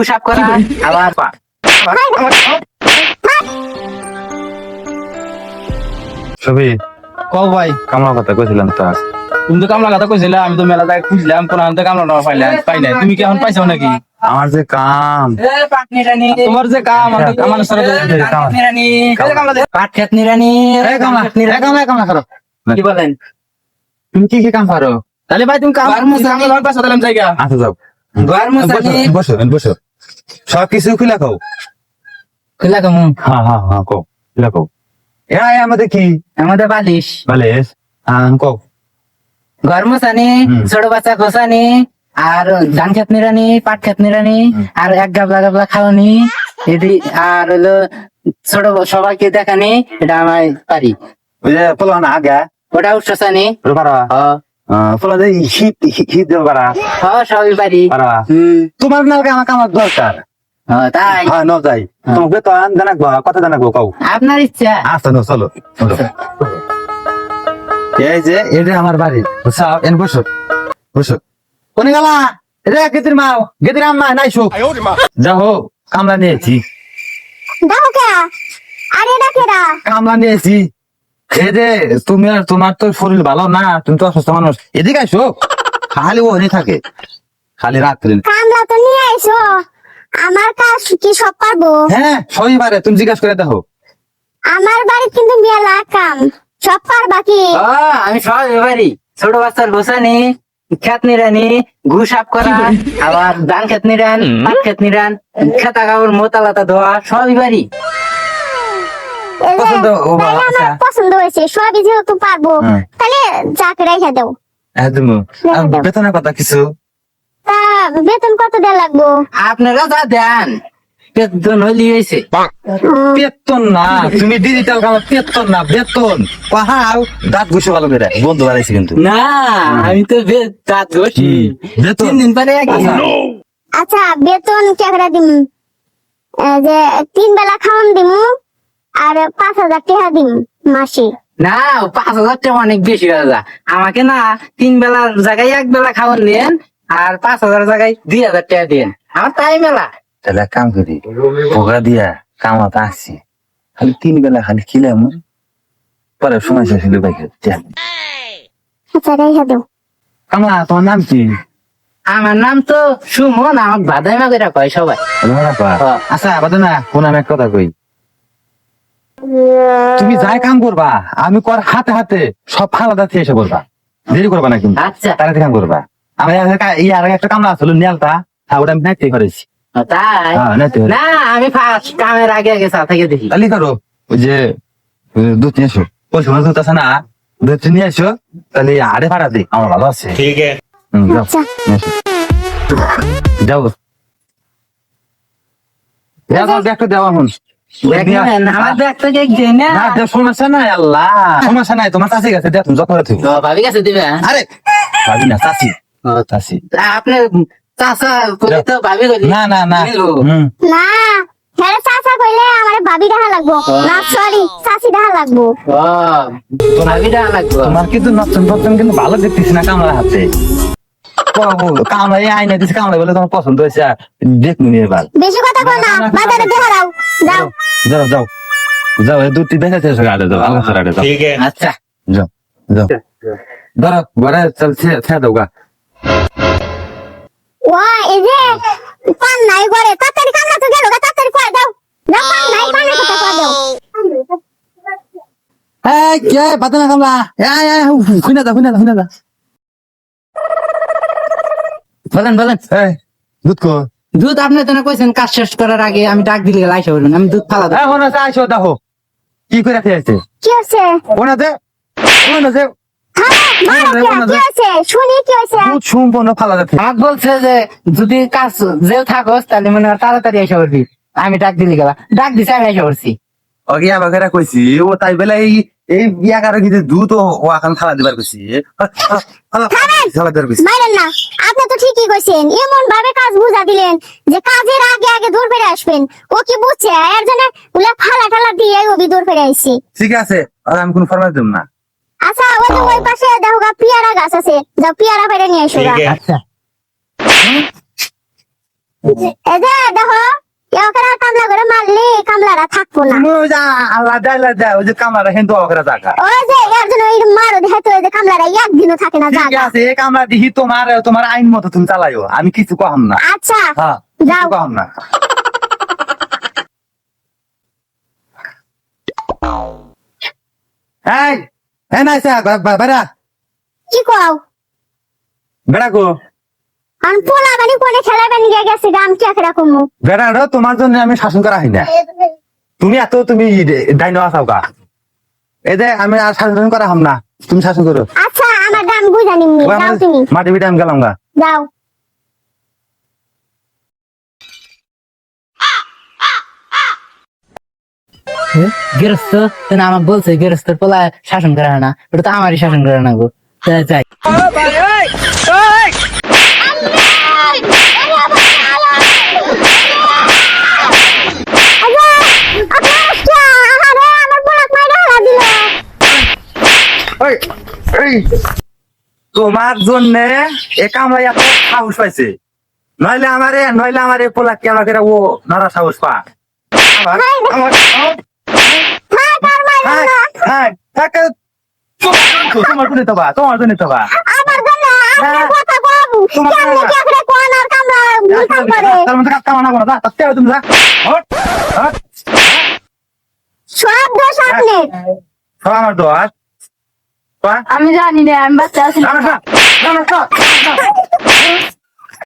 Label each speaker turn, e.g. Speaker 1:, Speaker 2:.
Speaker 1: ঘুষ করা আবার
Speaker 2: ছবি।
Speaker 3: কও ভাই।
Speaker 2: কামলা কথা কইছিলাম তো
Speaker 3: তুমি তো কামলা কথা কইছিলে আমি তো মেলা জায়গায় খুঁজলাম কোন আনতে কামলা না পাইলাম পাই নাই। তুমি কি এখন পাইছো নাকি?
Speaker 2: আমার যে কাম।
Speaker 3: তোমার যে কাম আমার সাথে
Speaker 1: পাট খেত নিরানি
Speaker 2: কামলা। কামলা। কামলা করো।
Speaker 1: কি বলেন?
Speaker 2: তুমি কি কি কাম পারো
Speaker 3: তাহলে ভাই তুমি কাম
Speaker 1: ঘর মোছা
Speaker 3: আমি পাশে দিলাম জায়গা
Speaker 2: আচ্ছা যাও। বসো বসো। সব কিছু খুলে খাও
Speaker 1: খুলা কমু
Speaker 2: হ্যাঁ হ্যাঁ হ্যাঁ কও খুলে খাও এ আমাদের কি?
Speaker 1: আমাদের বালিশ।
Speaker 2: বালেস হ্যাঁ
Speaker 1: ঘর মোছানি
Speaker 2: হুম।
Speaker 1: ছোট বাচ্চা খোসানি আর ধান খেত নিরানি পাট খেত নিরানি আর এক গাবলা গাবলা খাওয়ানি এদি আর হলো ছোট সবাইকে দেখানি এটা আমি পারি।
Speaker 2: ওই যে পোলান আগা।
Speaker 1: ওটা উৎসানি
Speaker 2: ওটা পারা পোলা যে শীত শীত দেবো পারা
Speaker 1: হ সবই পারি।
Speaker 2: পারা তোমার নালকে আমাকে আমার দরকার।
Speaker 1: তাই?
Speaker 2: হ্যাঁ ন যাই। তোমাকে তো আন জানাকবো কথা জানাকবো কও।
Speaker 1: আপনার ইচ্ছা।
Speaker 2: আচ্ছা নো চলো চলো। এই যে এটা আমার বাড়ি বুঝছ? এন বসো বসো। কোনে গেলা? রে গেদির মাও গেদির আম্মা নাইছো যাও কামলা নিয়েছি
Speaker 4: দাও কে? আরে কেডা?
Speaker 2: কামলা নিয়েছি খেদে তুমি আর তোমার তো শরীর ভালো না তুমি তো অসুস্থ মানুষ। এদিকে আসো খালি ওখানে থাকে। খালি রাত্রে।
Speaker 4: কামলা তো নিয়ে আইছো আমার কাজ কি সব পারব?
Speaker 2: হ্যাঁ শনিবারে তুমি জিজ্ঞাসা করে দেখো।
Speaker 4: আমার বাড়িতে কিন্তু মেলা কাম। সব পারবা কি?
Speaker 1: ও আমি সবই পারি ছোট বাচ্চার ঘোষানি খেত নিরানি ঘুষ আপ করা আবার ধান খেত নিরান পাট খেত নিরান খেতা কাপড় মোতালাতা ধোয়া সবই পারি।
Speaker 2: পছন্দ ও বাবা,
Speaker 4: আমার
Speaker 2: আচ্ছা।
Speaker 4: পছন্দ হয়েছে সবই যেহেতু পারব
Speaker 2: হ্যাঁ।
Speaker 4: তাহলে চাকরি রেখে দাও।
Speaker 2: একদম বেতনের কথা কিছু?
Speaker 4: তা বেতন কত দেওয়া লাগবো?
Speaker 1: আপনারা যা দেন বেতন হইলি হয়েছে।
Speaker 2: বেতন না তুমি ডিজিটাল কাম বেতন না বেতন। পাহাও দাঁত ঘুষে ভালো করে। বন্ধু বাড়াইছে কিন্তু।
Speaker 1: না আমি তো দাঁত ঘষি।
Speaker 2: বেতন।
Speaker 1: তিন দিন পরে একই।
Speaker 4: আচ্ছা। বেতন কেকড়া দিম? যে তিন বেলা খাওয়ান দিমু আর পাঁচ হাজার টাকা দিন মাসে।
Speaker 1: না পাঁচ হাজার টাকা অনেক বেশি যায় আমাকে না তিন বেলার জায়গায় এক বেলা খাবার দেন আর পাঁচ হাজার জায়গায় দুই হাজার টাকা দেন। আমার তাই মেলা
Speaker 2: তাহলে কাম করি পোকা দিয়া কামাতে আসছি। খালি তিন বেলা খালি খিলাম। পরে সময় শেষ হলে বাইকে
Speaker 4: আচ্ছা দাও।
Speaker 2: কামলা তোমার নাম কি?
Speaker 1: আমার নাম তো সুমন আমার বাদাই মাগেরা কয় সবাই। হ্যাঁ।
Speaker 2: আচ্ছা বাদে না কোন আমি এক কথা কই। তুমি যাই কাম করবা আমি কর হাতে হাতে সব ফালাদা থেকে এসে বলবা দেরি করবা না কিন্তু।
Speaker 1: আচ্ছা।
Speaker 2: তাড়াতাড়ি কাম করবা। আমার ইয়ার একটা কামলা আসলো নেলটা হ্যাঁ ওটা আমি নাইতে করেছি। হ্যাঁ,
Speaker 1: ফার্স্ট কামের আগে দেখি।
Speaker 2: করো যে দুধ নিয়ে এসো। ওই দুধ আছে না দুধ নিয়ে এসো তাহলে ভাড়া দিই আমার ভালো আছে।
Speaker 4: আচ্ছা।
Speaker 2: দেওয়া সমস্যা নাই আল্লাহ। সমস্যা নাই তোমার চাষি গেছে দেখ তুমি
Speaker 1: ভাবি কাছে দিবেন
Speaker 2: আরে ভাবি না চাষি। চাষি।
Speaker 1: আপনি চাষা তো ভাবি
Speaker 2: না না না।
Speaker 1: নিলো।
Speaker 2: হুম।
Speaker 4: না হ্যাঁ চাচা কইলে আমার ভাবি লাগবো। না সরি চাচি দেখা লাগবো।
Speaker 1: ভাবি দেওয়া লাগবে।
Speaker 2: তোমার কিন্তু নতুন নতুন কিন্তু ভালো দেখতেছি না কামলা হাতে। কামলাই আইনে দিছে কামলাই বলে তোমার পছন্দ হয়েছে দেখুন এবার
Speaker 4: বেশি কথা কয় না বাজারে দেহারাও যাও
Speaker 2: যাও যাও যাও দুধ দেখাতে গাড়ে যাও আল্লাহ গাড়ে যাও
Speaker 5: ঠিক আছে
Speaker 1: আচ্ছা
Speaker 2: যাও যাও ধরো ঘরে চলছে ছেড়ে দাও গা
Speaker 4: ওয়া এই যে পান নাই ঘরে তাড়াতাড়ি কামলা তো গেল গা তাড়াতাড়ি কয় দাও
Speaker 2: না পান
Speaker 1: বলেন বলেন।
Speaker 2: দুধ কো।
Speaker 1: দুধ আপনি তো না কইছেন কাজ শেষ করার আগে আমি ডাক দিলে লাইসা বলুন আমি দুধ ফালা দেব।
Speaker 2: এই মনে আছে আইসো দেখো। কি করে খেয়েছে
Speaker 4: কি হচ্ছে
Speaker 2: ওনা দে ওনা দে
Speaker 1: আমি ডাক দিলি গেলা। ডাক দিছে আমি এসে পড়ছি
Speaker 2: ওকে আমাকে কইছি ও তাই বেলা এই এই বিয়া কারও কিন্তু দুধ ওখান খালা দিবার কইছি। খালা দিবার কইছি।
Speaker 4: মাইরেন না আপনি তো ঠিকই কইছেন এমন ভাবে কাজ বুঝা দিলেন যে কাজের আগে আগে দূর ফিরে আসবেন। ও কি বুঝছে? এর জন্য উলা ফালা টালা দিয়ে ওবি দূর ফিরে আইছি।
Speaker 2: ঠিক আছে আর আমি কোনো ফরমাইশ দেব না।
Speaker 4: আচ্ছা ও তো ওই পাশে দেখো পিয়ারা গাছ আছে। যাও পিয়ারা ফেরে নিয়ে এসো
Speaker 1: আচ্ছা
Speaker 4: এই দেখো কেউ কাজ কামলাটা থাকব না।
Speaker 2: তুমি ওই যে আল্লাহ দেয় আল্লাহ দেয় ওই যে কামড়া কিন্তু অগরা জায়গা
Speaker 4: ওই যে এর জন্য ওই মারো দেখে ওই যে কামলাটা একদিনও থাকে না
Speaker 2: ঠিক আছে এই দিহি তোমার তোমার আইন মতো তুমি চালাইও আমি কিছু কম না।
Speaker 4: আচ্ছা
Speaker 2: হ্যাঁ
Speaker 4: যাও।
Speaker 2: না। এই এই নাই সা বেড়া।
Speaker 4: কি কও?
Speaker 2: বেড়া গো।
Speaker 4: আমি পোলা বানি কোনে খেলা বানি গিয়ে গেছে গাম কি একটা কমু
Speaker 2: বেড়া তোমার জন্য আমি শাসন করা হয় না তুমি এত তুমি ডাইন আসাও গা? এই যে আমি আর শাসন করা হাম না। তুমি শাসন করো
Speaker 4: আচ্ছা আমার দাম বুঝা যাও তুমি।
Speaker 2: মাটি বিটা আমি গেলাম গা।
Speaker 4: যাও।
Speaker 1: গেরস্ত আমার বলছে গেরস্তর পোলা শাসন করে না। ওটা তো আমারই শাসন করে না গো। যাই
Speaker 4: আমার পোলাক মাইরা হারা দিল
Speaker 2: ওই এই তোমার জন্য এ কামড়া এত সাহস পাইছে। নইলে আমারে নইলে আমারে পোলা কেন করে ও নরা সাহস পা আমার আমার তোমার জন্য তো বা তোমার জন্য তো বা
Speaker 4: আমার সব দোষ
Speaker 2: আমার দোয়ার
Speaker 4: আমি জানি না আমি বাচ্চা আছি
Speaker 2: না না না না